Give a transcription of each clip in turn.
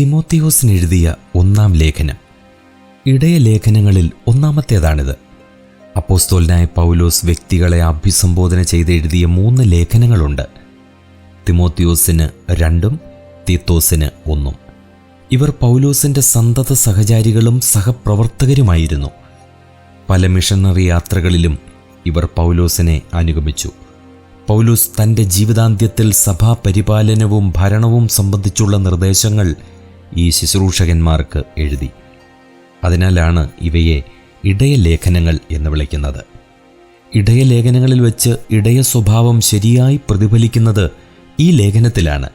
തിമോത്തിയോസിനെഴുതിയ ഒന്നാം ലേഖനം. ഇടയ ലേഖനങ്ങളിൽ ഒന്നാമത്തേതാണിത്. അപ്പോസ്തോലിനായ പൗലോസ് വ്യക്തികളെ അഭിസംബോധന ചെയ്ത് എഴുതിയ മൂന്ന് ലേഖനങ്ങളുണ്ട്. തിമോത്തിയോസിന് രണ്ടും തീത്തോസിന് ഒന്നും. ഇവർ പൗലോസിന്റെ സന്തത സഹചാരികളും സഹപ്രവർത്തകരുമായിരുന്നു. പല മിഷണറി യാത്രകളിലും ഇവർ പൗലോസിനെ അനുഗമിച്ചു. പൗലോസ് തന്റെ ജീവിതാന്ത്യത്തിൽ സഭാ പരിപാലനവും ഭരണവും സംബന്ധിച്ചുള്ള നിർദ്ദേശങ്ങൾ ഈ ശുശ്രൂഷകന്മാർക്ക് എഴുതി. അതിനാലാണ് ഇവയെ ഇടയലേഖനങ്ങൾ എന്ന് വിളിക്കുന്നത്. ഇടയലേഖനങ്ങളിൽ വെച്ച് ഇടയ സ്വഭാവം ശരിയായി പ്രതിഫലിക്കുന്നത് ഈ ലേഖനത്തിലാണ്.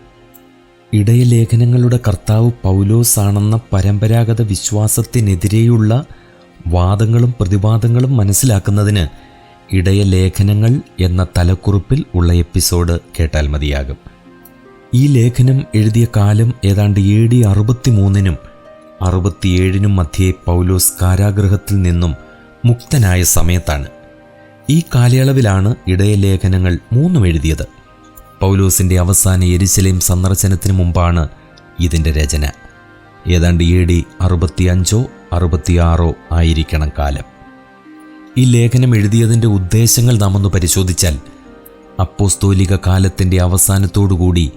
ഇടയലേഖനങ്ങളുടെ കർത്താവ് പൗലോസാണെന്ന പരമ്പരാഗത വിശ്വാസത്തിനെതിരെയുള്ള വാദങ്ങളും പ്രതിവാദങ്ങളും മനസ്സിലാക്കുന്നതിന് ഇടയലേഖനങ്ങൾ എന്ന തലക്കുറിപ്പിൽ ഉള്ള എപ്പിസോഡ് കേട്ടാൽ മതിയാകും. ഈ ലേഖനം എഴുതിയ കാലം ഏതാണ്ട് എ ഡി അറുപത്തിമൂന്നിനും അറുപത്തിയേഴിനും മധ്യേ പൗലോസ് കാരാഗ്രഹത്തിൽ നിന്നും മുക്തനായ സമയത്താണ്. ഈ കാലയളവിലാണ് ഇടയ ലേഖനങ്ങൾ മൂന്നും എഴുതിയത്. പൗലോസിന്റെ അവസാന എരിശിലയും സന്ദർശനത്തിന് മുമ്പാണ് ഇതിന്റെ രചന. ഏതാണ്ട് എ ഡി അറുപത്തിയഞ്ചോ അറുപത്തിയാറോ ആയിരിക്കണം കാലം. ഈ ലേഖനം എഴുതിയതിന്റെ ഉദ്ദേശങ്ങൾ നാമൊന്ന് പരിശോധിച്ചാൽ അപ്പോസ്തോലിക കാലത്തിന്റെ അവസാനത്തോടുകൂടി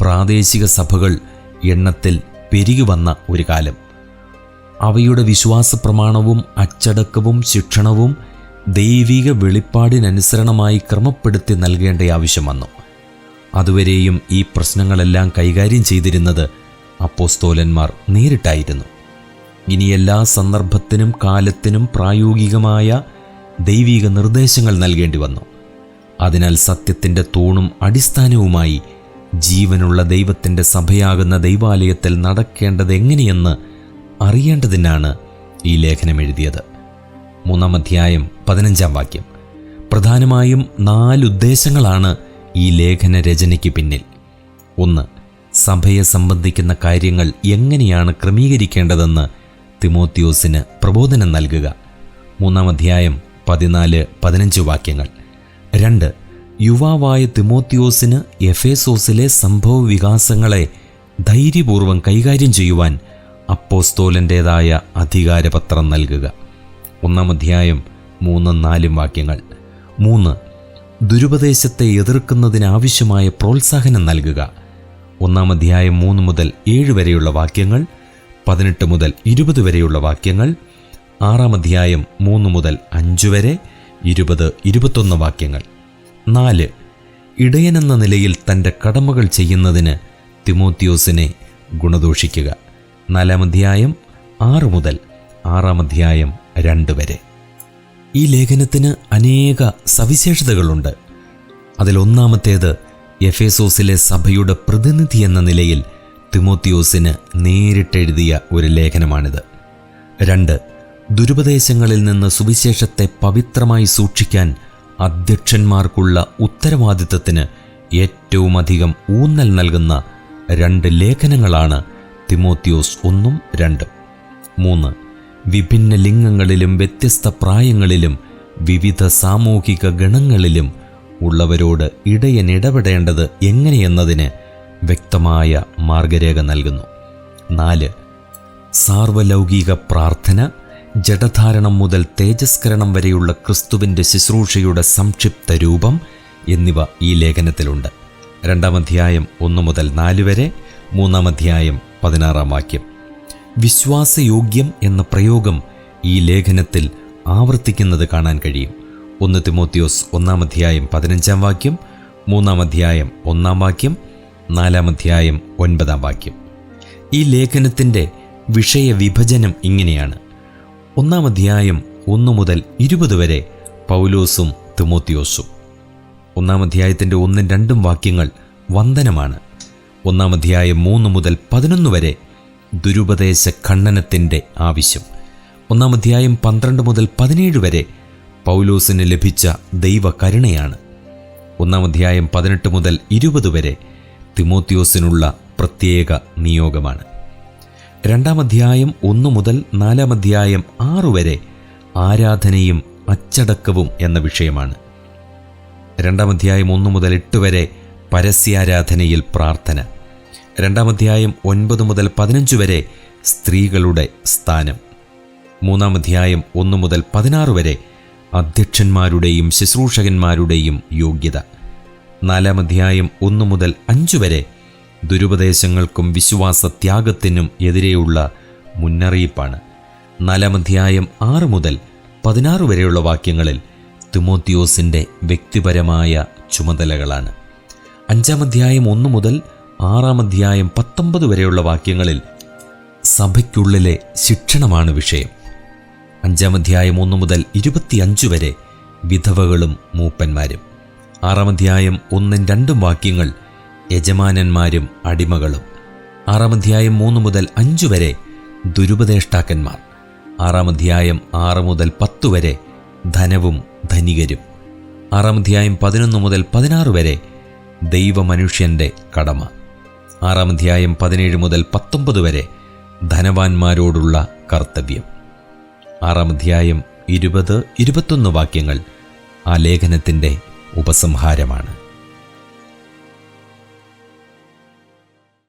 പ്രാദേശിക സഭകൾ എണ്ണത്തിൽ പെരുകി വന്ന ഒരു കാലം. അവയുടെ വിശ്വാസ പ്രമാണവും അച്ചടക്കവും ശിക്ഷണവും ദൈവിക വെളിപ്പാടിനനുസരണമായി ക്രമപ്പെടുത്തി നൽകേണ്ട ആവശ്യം വന്നു. അതുവരെയും ഈ പ്രശ്നങ്ങളെല്ലാം കൈകാര്യം ചെയ്തിരുന്നത് അപ്പോസ്തോലന്മാർ നേരിട്ടായിരുന്നു. ഇനി എല്ലാ സന്ദർഭത്തിനും കാലത്തിനും പ്രായോഗികമായ ദൈവിക നിർദ്ദേശങ്ങൾ നൽകേണ്ടി വന്നു. അതിനാൽ സത്യത്തിന്റെ തൂണും അടിസ്ഥാനവുമായി ജീവനുള്ള ദൈവത്തിന്റെ സഭയാകുന്ന ദൈവാലയത്തിൽ നടക്കേണ്ടത് എങ്ങനെയെന്ന് അറിയേണ്ടതിനാണ് ഈ ലേഖനം എഴുതിയത്. മൂന്നാം അധ്യായം പതിനഞ്ചാം വാക്യം. പ്രധാനമായും നാലുദ്ദേശങ്ങളാണ് ഈ ലേഖന രചനയ്ക്ക് പിന്നിൽ. ഒന്ന് സഭയെ സംബന്ധിക്കുന്ന കാര്യങ്ങൾ എങ്ങനെയാണ് ക്രമീകരിക്കേണ്ടതെന്ന് തിമോത്തിയോസിന് പ്രബോധനം നൽകുക. മൂന്നാം അധ്യായം പതിനാല് പതിനഞ്ച് വാക്യങ്ങൾ. രണ്ട് യുവാവായ തിമോത്തിയോസിന് എഫേസോസിലെ സംഭവ വികാസങ്ങളെ ധൈര്യപൂർവം കൈകാര്യം ചെയ്യുവാൻ അപ്പോസ്തോലന്റേതായ അധികാരപത്രം നൽകുക. ഒന്നാം അധ്യായം മൂന്നും നാലും വാക്യങ്ങൾ. മൂന്ന് ദുരുപദേശത്തെ എതിർക്കുന്നതിനാവശ്യമായ പ്രോത്സാഹനം നൽകുക. ഒന്നാം അധ്യായം മൂന്ന് മുതൽ ഏഴ് വരെയുള്ള വാക്യങ്ങൾ പതിനെട്ട് മുതൽ ഇരുപത് വരെയുള്ള വാക്യങ്ങൾ ആറാം അധ്യായം മൂന്ന് മുതൽ അഞ്ച് വരെ ഇരുപത് ഇരുപത്തൊന്ന് വാക്യങ്ങൾ. നാല്. ഇടയനെന്ന നിലയിൽ തന്റെ കടമകൾ ചെയ്യുന്നതിന് തിമോത്യോസിനെ ഗുണദോഷിക്കുക. നാലാം അധ്യായം ആറ് മുതൽ ആറാം അധ്യായം രണ്ട് വരെ. ഈ ലേഖനത്തിന് അനേക സവിശേഷതകളുണ്ട്. അതിലൊന്നാമത്തേത് എഫേസോസിലെ സഭയുടെ പ്രതിനിധി എന്ന നിലയിൽ തിമോത്തിയോസിന് നേരിട്ടെഴുതിയ ഒരു ലേഖനമാണിത്. രണ്ട്. ദുരുപദേശങ്ങളിൽ നിന്ന് സുവിശേഷത്തെ പവിത്രമായി സൂക്ഷിക്കാൻ അധ്യക്ഷന്മാർക്കുള്ള ഉത്തരവാദിത്തത്തിന് ഏറ്റവുമധികം ഊന്നൽ നൽകുന്ന രണ്ട് ലേഖനങ്ങളാണ് തിമോത്തിയോസ് ഒന്നും രണ്ടും. മൂന്ന്. വിഭിന്ന ലിംഗങ്ങളിലും വ്യത്യസ്ത പ്രായങ്ങളിലും വിവിധ സാമൂഹിക ഗണങ്ങളിലും ഉള്ളവരോട് ഇടയൻ ഇടപെടേണ്ടത് എങ്ങനെയെന്നതിന് വ്യക്തമായ മാർഗരേഖ നൽകുന്നു. നാല്. സാർവലൗകിക പ്രാർത്ഥന ജഡധാരണം മുതൽ തേജസ്കരണം വരെയുള്ള ക്രിസ്തുവിന്റെ ശുശ്രൂഷയുടെ സംക്ഷിപ്ത രൂപം എന്നിവ ഈ ലേഖനത്തിലുണ്ട്. രണ്ടാം അധ്യായം ഒന്ന് മുതൽ നാല് വരെ മൂന്നാം അധ്യായം പതിനാറാം വാക്യം. വിശ്വാസയോഗ്യം എന്ന പ്രയോഗം ഈ ലേഖനത്തിൽ ആവർത്തിക്കുന്നത് കാണാൻ കഴിയും. ഒന്ന് തിമോത്തിയോസ് ഒന്നാം അധ്യായം പതിനഞ്ചാം വാക്യം മൂന്നാം അധ്യായം ഒന്നാം വാക്യം നാലാം അധ്യായം ഒൻപതാം വാക്യം. ഈ ലേഖനത്തിന്റെ വിഷയവിഭജനം ഇങ്ങനെയാണ്. ഒന്നാം അധ്യായം ഒന്നു മുതൽ ഇരുപത് വരെ പൗലോസും തിമോത്തിയോസും. ഒന്നാം അധ്യായത്തിന്റെ ഒന്നും രണ്ടും വാക്യങ്ങൾ വന്ദനമാണ്. ഒന്നാം അധ്യായം മൂന്ന് മുതൽ പതിനൊന്ന് വരെ ദുരുപദേശ ഖണ്ഡനത്തിന്റെ ആവശ്യം. ഒന്നാം അധ്യായം പന്ത്രണ്ട് മുതൽ പതിനേഴ് വരെ പൗലോസിന് ലഭിച്ച ദൈവകരുണയാണ്. ഒന്നാം അധ്യായം പതിനെട്ട് മുതൽ ഇരുപത് വരെ തിമോത്തിയോസിനുള്ള പ്രത്യേക നിയോഗമാണ്. രണ്ടാം അധ്യായം ഒന്നു മുതൽ നാലാം അധ്യായം ആറു വരെ ആരാധനയും അച്ചടക്കവും എന്ന വിഷയമാണ്. രണ്ടാം അധ്യായം ഒന്നു മുതൽ എട്ട് വരെ പരസ്യാരാധനയിൽ പ്രാർത്ഥന. രണ്ടാം അധ്യായം ഒൻപത് മുതൽ പതിനഞ്ച് വരെ സ്ത്രീകളുടെ സ്ഥാനം. മൂന്നാം അധ്യായം ഒന്ന് മുതൽ പതിനാറ് വരെ അധ്യക്ഷന്മാരുടെയും ശുശ്രൂഷകന്മാരുടെയും യോഗ്യത. നാലാം അധ്യായം ഒന്നു മുതൽ അഞ്ച് വരെ ദുരുപദേശങ്ങൾക്കും വിശ്വാസത്യാഗത്തിനും എതിരെയുള്ള മുന്നറിയിപ്പാണ്. നാലാം അധ്യായം ആറ് മുതൽ പതിനാറ് വരെയുള്ള വാക്യങ്ങളിൽ തിമോത്തിയോസിന്റെ വ്യക്തിപരമായ ചുമതലകളാണ്. അഞ്ചാം അധ്യായം ഒന്ന് മുതൽ ആറാം അധ്യായം പത്തൊമ്പത് വരെയുള്ള വാക്യങ്ങളിൽ സഭയ്ക്കുള്ളിലെ ശിക്ഷണമാണ് വിഷയം. അഞ്ചാം അധ്യായം ഒന്ന് മുതൽ ഇരുപത്തിയഞ്ച് വരെ വിധവകളും മൂപ്പന്മാരും. ആറാം അധ്യായം ഒന്നും രണ്ടും വാക്യങ്ങൾ യജമാനന്മാരും അടിമകളും. ആറാം അധ്യായം മൂന്ന് മുതൽ അഞ്ച് വരെ ദുരുപദേഷ്ടാക്കന്മാർ. ആറാം അധ്യായം ആറ് മുതൽ പത്ത് വരെ ധനവും ധനികരും. ആറാം അധ്യായം പതിനൊന്ന് മുതൽ പതിനാറ് വരെ ദൈവമനുഷ്യന്റെ കടമ. ആറാം അധ്യായം പതിനേഴ് മുതൽ പത്തൊമ്പത് വരെ ധനവാന്മാരോടുള്ള കർത്തവ്യം. ആറാം അധ്യായം ഇരുപത് ഇരുപത്തൊന്ന് വാക്യങ്ങൾ ആ ലേഖനത്തിന്റെ ഉപസംഹാരമാണ്.